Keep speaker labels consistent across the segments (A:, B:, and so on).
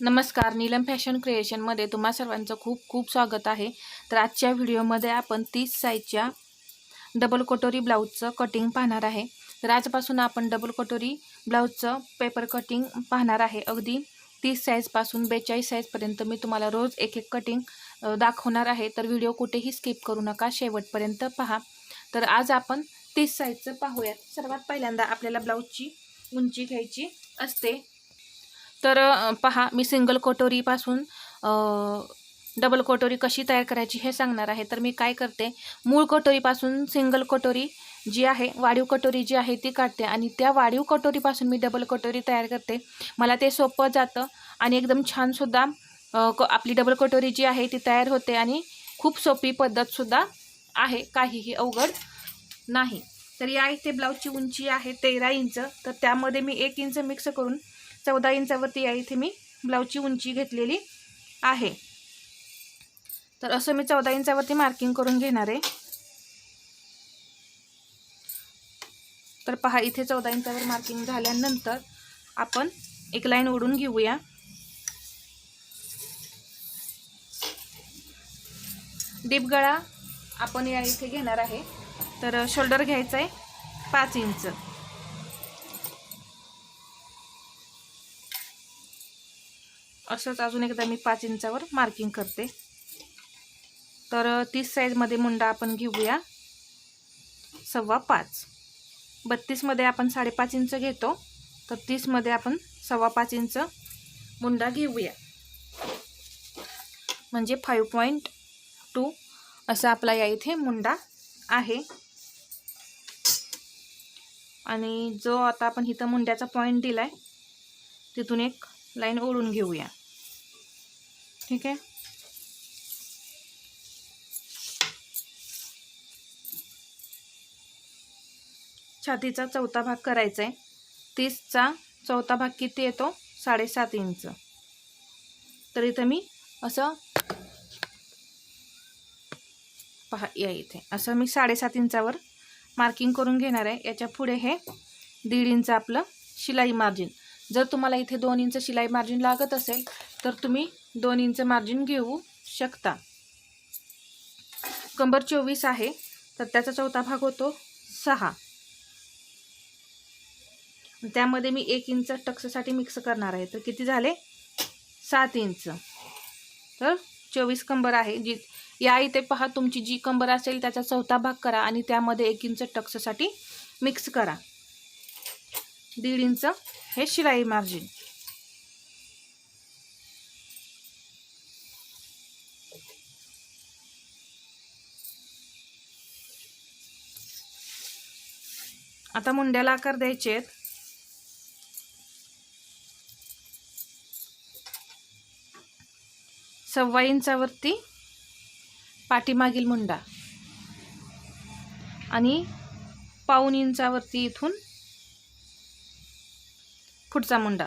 A: नमस्कार नीलम फॅशन क्रिएशनमध्ये तुम्हा सर्वांचं खूप खूप स्वागत आहे. तर आजच्या व्हिडिओमध्ये आपण तीस साईजच्या डबल कटोरी ब्लाऊजचं कटिंग पाहणार आहे. तर आजपासून आपण डबल कटोरी ब्लाऊजचं पेपर कटिंग पाहणार आहे. अगदी तीस साईजपासून बेचाळीस साईजपर्यंत मी तुम्हाला रोज एक एक कटिंग दाखवणार आहे. तर व्हिडिओ कुठेही स्किप करू नका. शेवटपर्यंत पहा. तर आज आपण तीस साईजचं पाहूयात. सर्वात पहिल्यांदा आपल्याला ब्लाऊजची उंची घ्यायची असते. तर पहा मी सिंगल कटोरीपासून डबल कटोरी कशी तयार करायची हे सांगणार आहे. तर मी काय करते मूळ कटोरीपासून सिंगल कटोरी जी आहे वाढीव कटोरी जी आहे ती काढते आणि त्या वाढीव कटोरीपासून मी डबल कटोरी तयार करते. मला ते सोपं जातं आणि एकदम छानसुद्धा क आपली डबल कटोरी जी आहे ती तयार होते आणि खूप सोपी पद्धतसुद्धा आहे. काहीही अवघड नाही. तर या इथे ब्लाऊजची उंची आहे तेरा इंच. तर त्यामध्ये मी एक इंच मिक्स करून चौदा इंचावरती या इथे मी. ब्लाऊजची उंची घेतलेली आहे. तर असं मी चौदा इंचावरती मार्किंग करून घेणार आहे. तर पहा इथे चौदा इंचावर मार्किंग झाल्यानंतर आपण एक लाईन ओढून घेऊया. डीप गळा आपण या इथे घेणार आहे. तर शोल्डर घ्यायचं आहे पाच इंच. असंच अजून एकदा मी पाच इंचावर मार्किंग करते. तर तीस साईजमध्ये मुंडा आपण घेऊया. सव्वा पाच. बत्तीसमध्ये आपण साडेपाच इंच घेतो. तर तीसमध्ये आपण सव्वा पाच इंच मुंडा घेऊया. म्हणजे फाईव्ह पॉईंट टू असा आपला या इथे मुंडा आहे. आणि जो आता आपण इथं मुंड्याचा पॉईंट दिला आहे तिथून एक लाईन ओढून घेऊया. ठीक आहे? छातीचा चौथा भाग करायचा आहे तीसचा चौथा भाग किती येतो? साडेसात इंच. तर इथं मी असं पहा या इथे. असं मी साडेसात इंचावर मार्किंग करून घेणार आहे. याच्यापुढे हे दीड इंच आपलं शिलाई मार्जिन जर तुम्हाला इथे दोन इंच शिलाई मार्जिन लागत असेल तर तुम्ही दोन इंच मार्जिन घेऊ शकता. कंबर चोवीस आहे तर त्याचा चौथा भाग होतो सहा. त्यामध्ये मी एक इंच टक्ससाठी मिक्स करणार आहे. तर किती झाले? सात इंच. तर चोवीस कंबर आहे. जी या इथे पहा तुमची जी कंबर असेल त्याचा चौथा भाग करा आणि त्यामध्ये एक इंच टक्ससाठी मिक्स करा. दीड इंच हे शिलाई मार्जिन. आता मुंड्याला आकार द्यायचे आहेत. सव्वा इंचावरती पाठीमागील मुंडा. आणि पाऊन इंचावरती इथून पुढचा मुंडा.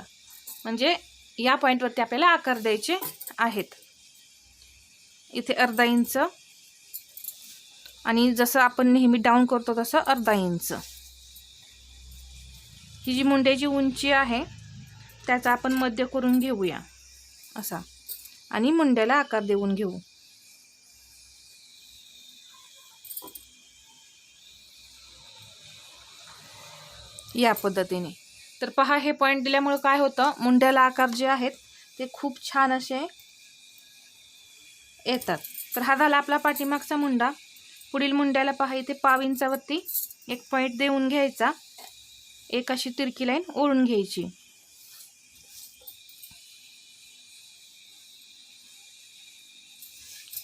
A: म्हणजे या पॉईंटवरती आपल्याला आकार द्यायचे आहेत. इथे अर्धा इंच. आणि जसं आपण नेहमी डाऊन करतो तसं अर्धा इंच. ही जी मुंड्याची उंची आहे त्याचा आपण मध्य करून घेऊया. असा. आणि मुंड्याला आकार देऊन घेऊ. या पद्धतीने. तर पहा हे पॉईंट दिल्यामुळे काय होतं? मुंड्याला आकार जे आहेत ते खूप छान असे येतात. तर हा झाला आपला पाठीमागचा मुंडा. पुढील मुंड्याला पहा इथे पाव इंचावरती एक पॉईंट देऊन घ्यायचा. एक अशी तिरकी लाईन ओढून घ्यायची.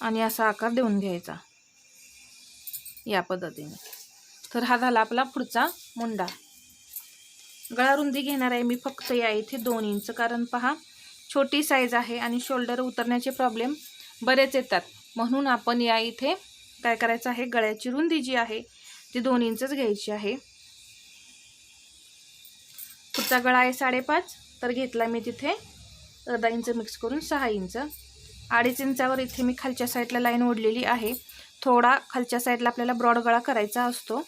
A: आणि असा आकार देऊन घ्यायचा. या पद्धतीने. तर हा झाला आपला पुढचा मुंडा. गळा रुंदी घेणार आहे मी फक्त या इथे दोन इंच. कारण पहा छोटी साईज आहे आणि शोल्डर उतरण्याचे प्रॉब्लेम बरेच येतात. म्हणून आपण या इथे काय करायचं आहे? गळ्याची रुंदी जी आहे ती दोन इंचच घ्यायची आहे. पुढचा गळा आहे साडेपाच. तर घेतला मी तिथे. अर्धा इंच मिक्स करून सहा इंच. अडीच इंचावर इथे मी खालच्या साईडला लाईन ओढलेली आहे. थोडा खालच्या साईडला आपल्याला ब्रॉड गळा करायचा असतो.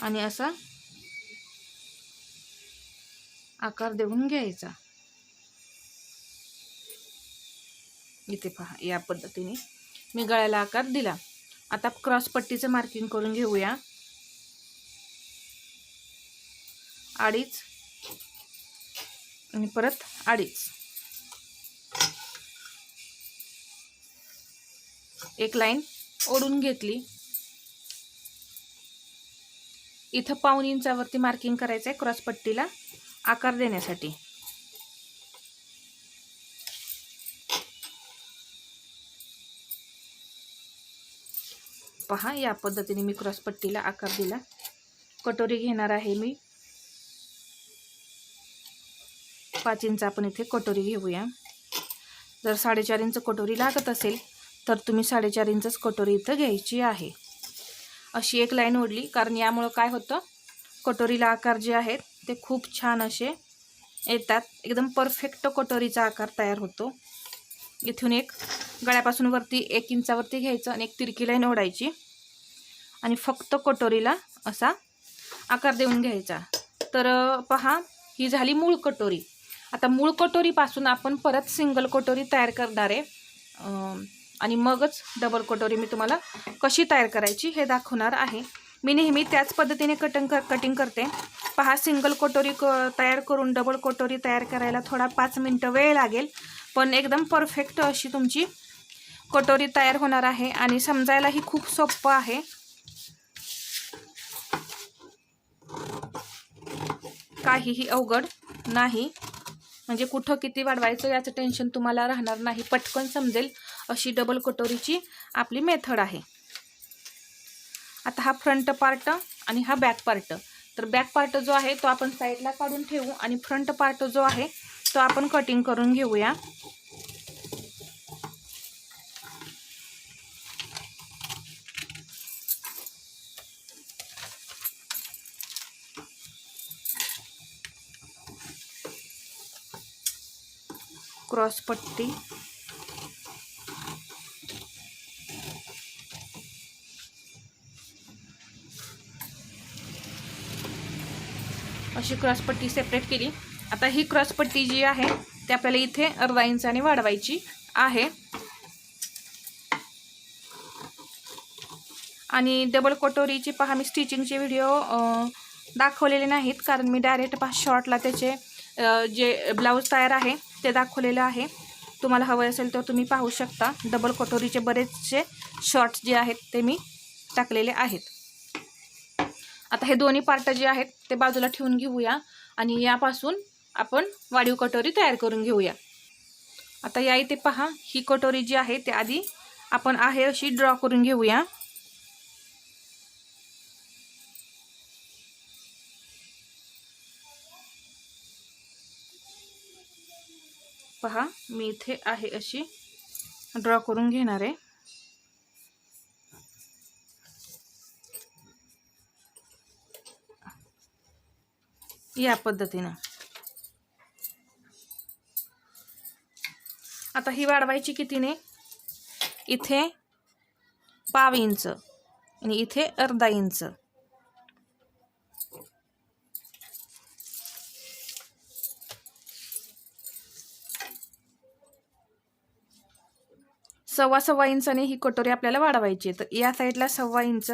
A: आणि असा आकार देऊन घ्यायचा. इथे पहा या पद्धतीने मी गळ्याला आकार दिला. आता क्रॉस पट्टीचं मार्किंग करून घेऊया. अडीच. आणि परत अडीच. एक लाईन ओढून घेतली. इथं पाऊन इंचावरती मार्किंग करायचं आहे क्रॉसपट्टीला आकार देण्यासाठी. पहा या पद्धतीने मी क्रॉसपट्टीला आकार दिला. कटोरी घेणार आहे मी. पाच इंच आपण इथे कटोरी घेऊया. जर साडेचार इंच कटोरी लागत असेल तर तुम्ही साडेचार इंचच कटोरी इथं घ्यायची आहे. अशी एक लाईन ओढली कारण यामुळं काय होतं? कटोरीला आकार जे आहेत ते खूप छान असे येतात. एकदम परफेक्ट कटोरीचा आकार तयार होतो. इथून एक गळ्यापासून वरती एक इंचावरती घ्यायचं आणि एक तिरकी लाईन ओढायची. आणि फक्त कटोरीला असा आकार देऊन घ्यायचा. तर पहा ही झाली मूळ कटोरी. आता मूळ कटोरीपासून आपण परत सिंगल कटोरी तयार करणार आहे. आणि मगच डबल कटोरी मी तुम्हाला कशी तयार करायची हे दाखवणार आहे. मी नेहमी त्याच पद्धतीने कटिंग कर कटिंग करते. पहा सिंगल कटोरी क तयार करून डबल कटोरी तयार करायला थोडा पाच मिनटं वेळ लागेल. पण एकदम परफेक्ट अशी तुमची कटोरी तयार होणार आहे. आणि समजायलाही खूप सोपं आहे. काहीही अवघड नाही. म्हणजे कुठं किती वाढवायचं याचं टेन्शन तुम्हाला राहणार नाही. पटकन समजेल अशी डबल कटोरीची आपली मेथड आहे. आता हा फ्रंट पार्ट आणि हा बॅक पार्ट तर बॅक पार्ट जो आहे तो आपण साईडला काढून ठेवू आणि फ्रंट पार्ट जो आहे तो आपण कटिंग करून घेऊया. क्रॉस पट्टी. अशी क्रॉसपट्टी सेपरेट केली. आता ही क्रॉसपट्टी जी आहे ती आपल्याला इथे अर्धा इंचाने वाढवायची आहे. आणि डबल कटोरीची पहा मी स्टिचिंगचे व्हिडिओ दाखवलेले नाहीत कारण मी डायरेक्ट पहा शॉर्टला त्याचे जे ब्लाऊज तयार आहे ते दाखवलेलं आहे. तुम्हाला हवं असेल तर तुम्ही पाहू शकता. डबल कटोरीचे बरेचसे शॉर्ट्स जे आहेत ते मी टाकलेले आहेत. आता हे दोन्ही पार्ट जे आहेत ते बाजूला ठेवून घेऊया आणि यापासून आपण वाढीव कटोरी तयार करून घेऊया. आता या इथे पहा ही कटोरी जी आहे ते आधी आपण आहे अशी ड्रॉ करून घेऊया. पहा मी इथे आहे अशी ड्रॉ करून घेणार आहे. या पद्धतीनं. आता ही वाढवायची कितीने? इथे पाव इंच आणि इथे अर्धा इंच. सव्वा सव्वा इंचाने ही कटोरी आपल्याला वाढवायची आहे. तर या साईडला सव्वा इंच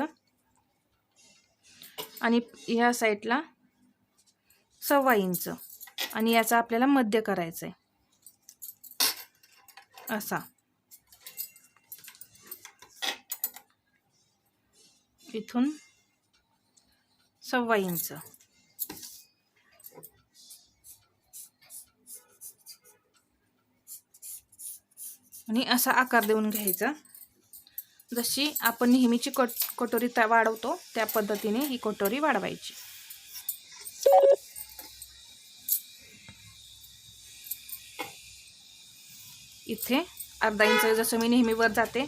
A: आणि ह्या साईडला सव्वा इंच आणि याचा आपल्याला मध्य करायचं आहे असा. इथून सव्वा इंच. आणि असा आकार देऊन घ्यायचा. जशी आपण नेहमीची कट कटोरी त्या वाढवतो त्या पद्धतीने ही कटोरी वाढवायची. इथे अर्धा इंच जसं मी नेहमी वर जाते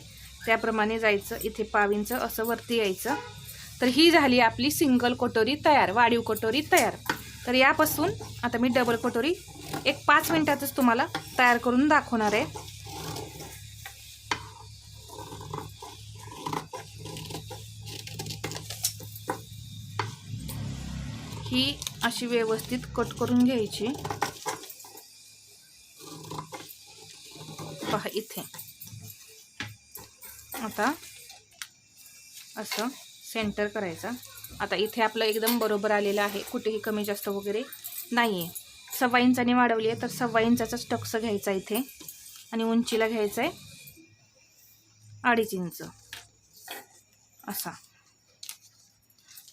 A: त्याप्रमाणे जायचं. इथे पाव इंच असं वरती यायचं. तर ही झाली आपली सिंगल कटोरी तयार वाढीव कटोरी तयार. तर यापासून आता मी डबल कटोरी एक पाच मिनिटातच तुम्हाला तयार करून दाखवणार आहे. ही अशी व्यवस्थित कट करून घ्यायची. पहा इथे. आता असं सेंटर करायचा. आता इथे आपलं एकदम बरोबर आलेलं आहे. कुठेही कमी जास्त वगैरे नाही आहे सव्वा इंचाने वाढवली आहे तर सव्वा इंचाचाच टक्स घ्यायचा इथे. आणि उंचीला घ्यायचं आहे अडीच इंच. असा.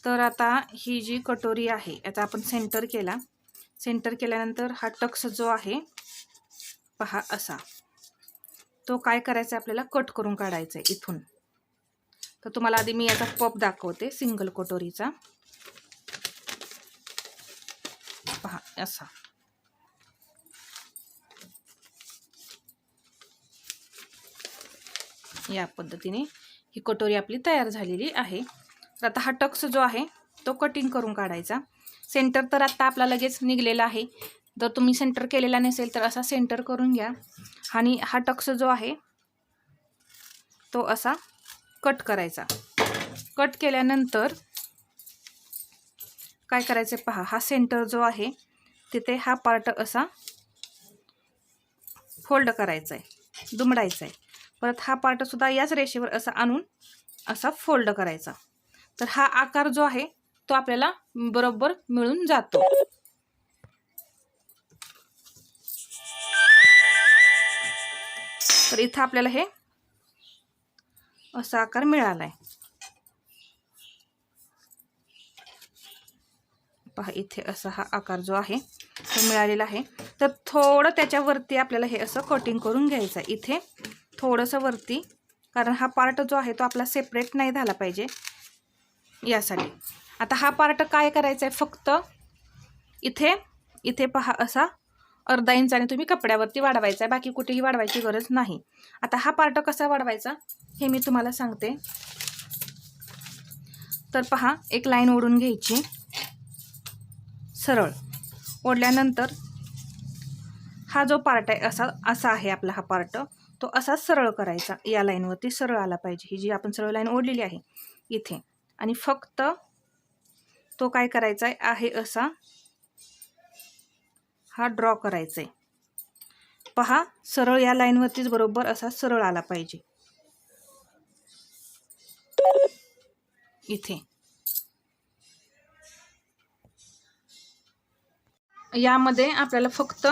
A: तर आता ही जी कटोरी आहे याचा आपण सेंटर केला. सेंटर केल्यानंतर हा टक्स जो आहे पहा असा. तो काय करायचा आहे आपल्याला? कट करून काढायचा आहे इथून. तर तुम्हाला आधी मी याचा पप दाखवते सिंगल कटोरीचा. पहा असा. या पद्धतीने ही कटोरी आपली तयार झालेली आहे. तर आता हा टक्स जो आहे तो कटिंग करून काढायचा. सेंटर तर आत्ता आपला लगेच निघलेला आहे. जर तुम्ही सेंटर केलेला नसेल तर असा सेंटर करून घ्या. आणि हा टक्स जो आहे तो असा कट करायचा. कट केल्यानंतर काय करायचं पहा हा सेंटर जो आहे तिथे हा पार्ट असा फोल्ड करायचा आहे दुमडायचा आहे परत हा पार्टसुद्धा याच रेषेवर असा आणून असा फोल्ड करायचा. तर हा आकार जो आहे तो आपल्याला बरोबर मिळून जातो. तर इथं आपल्याला हे असा आकार मिळाला आहे पहा इथे असा हा आकार जो आहे तो मिळालेला आहे. तर थोडं त्याच्यावरती आपल्याला हे असं कटिंग करून घ्यायचं आहे. इथे थोडंसं वरती कारण हा पार्ट जो आहे तो आपला सेपरेट नाही झाला पाहिजे. यासाठी. आता हा पार्ट काय करायचा आहे फक्त इथे इथे पहा असा अर्धा इंचाने तुम्ही कपड्यावरती वाढवायचा आहे बाकी कुठेही वाढवायची गरज नाही. आता हा पार्ट कसा वाढवायचा? हे मी तुम्हाला सांगते. तर पहा एक लाईन ओढून घ्यायची. सरळ. ओढल्यानंतर हा जो पार्ट आहे असा असा आहे आपला हा पार्ट तो असा सरळ करायचा. या लाईनवरती सरळ आला पाहिजे. ही जी आपण सरळ लाईन ओढलेली आहे इथे. आणि फक्त तो काय करायचा आहे असा हा ड्रॉ करायचा आहे पहा सरळ या लाईनवरतीच बरोबर असा सरळ आला पाहिजे. इथे. यामध्ये आपल्याला फक्त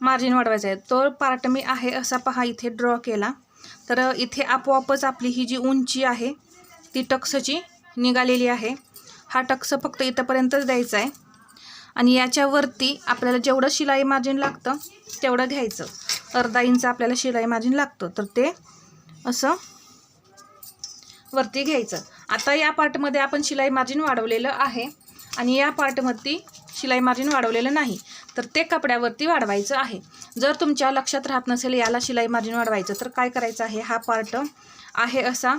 A: मार्जिन वाढवायचं आहे तो पार्ट मी आहे असा पहा इथे ड्रॉ केला. तर इथे आपोआपच आपली ही जी उंची आहे ती टक्सची निघालेली आहे. हा टक्स फक्त इथंपर्यंतच द्यायचा आहे. आणि याच्यावरती आपल्याला जेवढं शिलाई मार्जिन लागतं तेवढं घ्यायचं. अर्धा इंच आपल्याला शिलाई मार्जिन लागतं. तर ते असं वरती घ्यायचं. आता या पार्टमध्ये आपण शिलाई मार्जिन वाढवलेलं आहे. आणि या पार्टमध्ये शिलाई मार्जिन वाढवलेलं नाही. तर ते कपड्यावरती वाढवायचं आहे. जर तुमच्या लक्षात राहत नसेल याला शिलाई मार्जिन वाढवायचं तर काय करायचं आहे? हा पार्ट आहे असा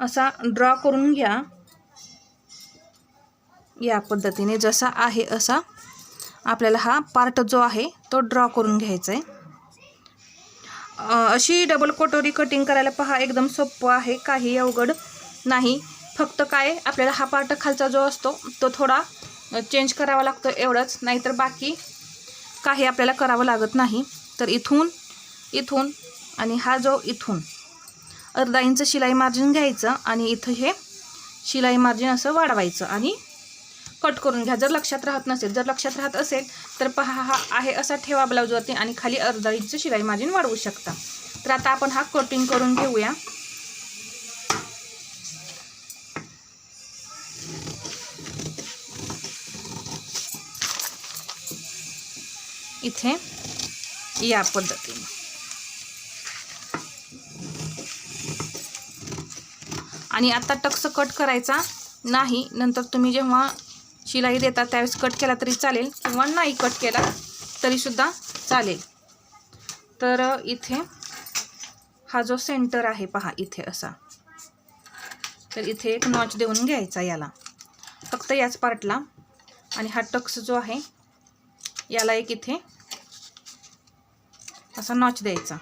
A: असा ड्रॉ करून घ्या. या पद्धतीने जसा आहे असा आपल्याला हा पार्ट जो आहे तो ड्रॉ करून घ्यायचा आहे अशी डबल कोटोरी कटिंग करायला पहा एकदम सोपं आहे काही अवघड नाही. फक्त काय आपल्याला हा पार्ट खालचा जो असतो तो थोडा चेंज करावा लागतो एवढंच नाहीतर बाकी काही आपल्याला करावं लागत नाही. तर इथून इथून आणि हा जो इथून. अर्धा इंच शिलाई मार्जिन घ्यायचं आणि इथं हे शिलाई मार्जिन असं वाढवायचं. आणि कट करून घ्या. जर लक्षात राहत नसेल जर लक्षात राहत असेल तर पहा हा आहे असा ठेवा ब्लाऊजवरती आणि खाली अर्धा इंच शिलाई मार्जिन वाढवू शकता. तर आता आपण हा कटिंग करून घेऊया. इथे या पद्धतीने. आणि आता टक्स कट करायचा नाही नंतर तुम्ही जेव्हा शिलाई देता त्यावेळेस कट केला तरी चालेल किंवा नाही कट केला तरीसुद्धा चालेल. तर इथे हा जो सेंटर आहे पहा इथे असा. तर इथे एक नॉच देऊन घ्यायचा याला. फक्त याच पार्टला आणि हा टक्स जो आहे याला एक इथे असा नॉच द्यायचा.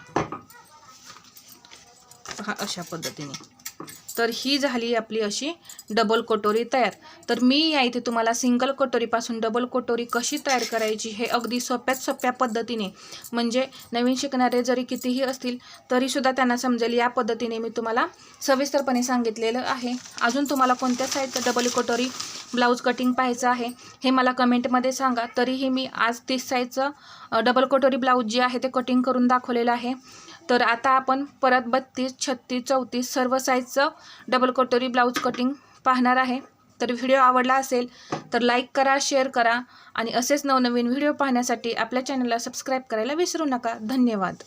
A: पहा अशा पद्धतीने. तर ही झाली आपली अशी डबल कटोरी तयार. तर मी या इथे तुम्हाला सिंगल कटोरीपासून डबल कटोरी कशी तयार करायची हे अगदी सोप्यात सोप्या पद्धतीने म्हणजे नवीन शिकणारे जरी कितीही असतील तरीसुद्धा त्यांना समजेल. या पद्धतीने मी तुम्हाला सविस्तरपणे सांगितलेलं आहे. अजून तुम्हाला कोणत्या साईजचं डबल कटोरी ब्लाऊज कटिंग पाहायचं आहे हे मला कमेंटमध्ये सांगा. तरीही मी आज तीस साईजचं डबल कटोरी ब्लाऊज जे आहे ते कटिंग करून दाखवलेलं आहे. तर आता आपण परत बत्तीस छत्तीस चौतीस सर्व साईजचं डबल कटोरी ब्लाऊज कटिंग पाहणार आहे. तर व्हिडिओ आवडला असेल तर लाईक करा शेअर करा आणि असेच नवनवीन व्हिडिओ पाहण्यासाठी आपल्या चॅनलला सबस्क्राईब करायला विसरू नका. धन्यवाद.